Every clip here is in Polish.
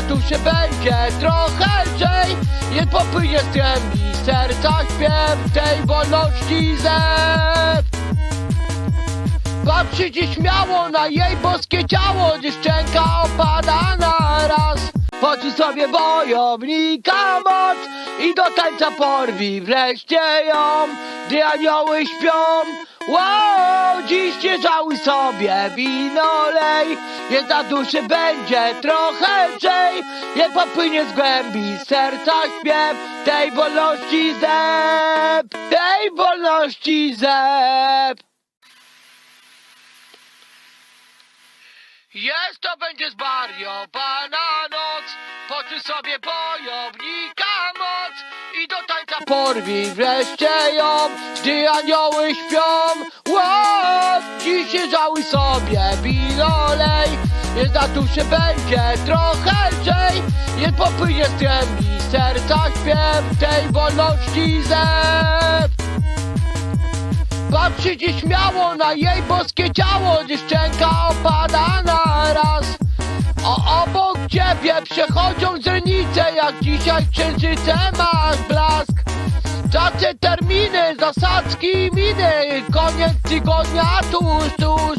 za duszy będzie trochę lżej Nie popłynie z głębi serca śpiew tej wolności zew Patrzy dziś śmiało na jej boskie ciało, gdzie szczęka opada na raz. Chodzi sobie wojownika moc i do tańca porwi wreszcie ją, gdy anioły śpią. Wow, dziś nie żałuj sobie wino lej, nie za duszy będzie trochę lżej, nie popłynie z głębi serca śpiew. Tej wolności zep, tej wolności zep. Jest to będzie zwariowana noc, poczuj sobie i porwij wreszcie ją, gdy anioły śpią. Wow, nie żałuj sobie wino lej, nie za duszy będzie trochę lżej, nie popłynie z głębi serca śpiew tej wolności zep. Patrzy dziś śmiało na jej boskie ciało, gdzie szczęka opada na raz. A obok ciebie przechodzą źrenice, jak dzisiaj księżyce masz blask. Czasy, terminy, zasadzki, miny, koniec tygodnia tuż, tuż.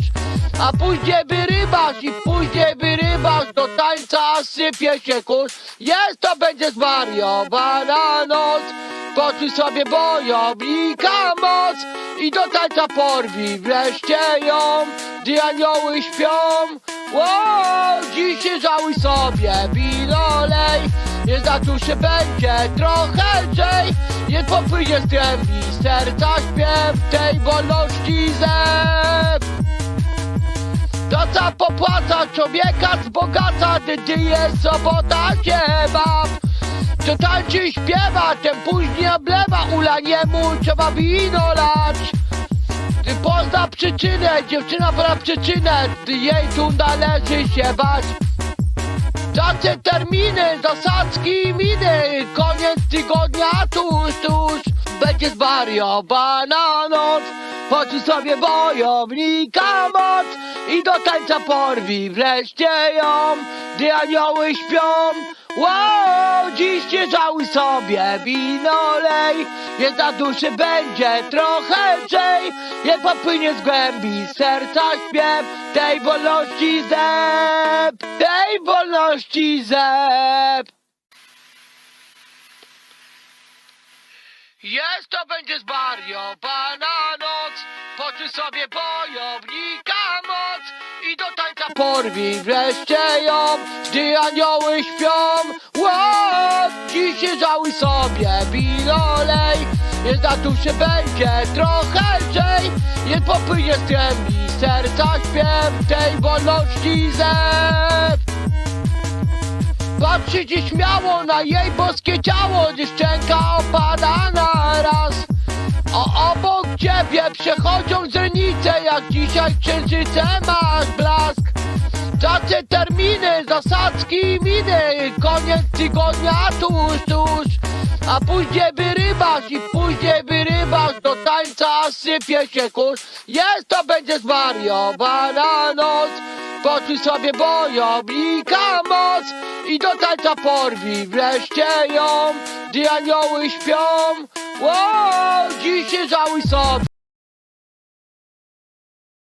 A później wyrywasz i później wyrywasz, do tańca sypie się kurz. Jest to będzie zwariowana noc, poczuj sobie bojownika moc i do tańca porwi wreszcie ją, gdy anioły śpią. Wow, dziś żałuj sobie wino lej, nie za duszy będzie trochę lżej, nie popłynie z głębi serca śpiew tej wolności zew. To co popłaca człowieka wzbogaca, gdy ty jest sobota kebab. Co tańczy i śpiewa, ten później oblewa, ulaniemu trzeba wino lać. Ty pozna przyczynę, dziewczyna pozna przyczynę, gdy jej tu należy się bać. Czasy, terminy, zasadzki, miny, koniec tygodnia tuż, tuż. Będzie zwariowana noc, poczuj sobie wojownika moc i do tańca porwi wreszcie ją, gdy anioły śpią. Wow, dziś nie żałuj sobie wino lej, nie za duszy będzie trochę lżej, nie popłynie z głębi serca śpiew. Tej wolności zep, tej wolności zep. Jest to będzie zwariowana noc, poczuj sobie bojownika moc. I do tańca porwi wreszcie ją, gdy anioły śpią. Dziś nie żałuj sobie wino lej, nie za duszy będzie trochę lżej, nie popłynie z głębi serca śpiew tej wolności zep. Patrzy dziś śmiało na jej boskie ciało, gdzie dzisiaj księżyce masz blask. Czasy, terminy, zasadzki, miny, koniec tygodnia tuż, tuż. A później wyrywasz i później wyrywasz, do tańca sypie się kurz. Jest to będzie zwariowana noc, poczuj sobie bojownika moc i do tańca porwi wreszcie ją, gdy anioły śpią. Wow, dziś nie żałuj sobie.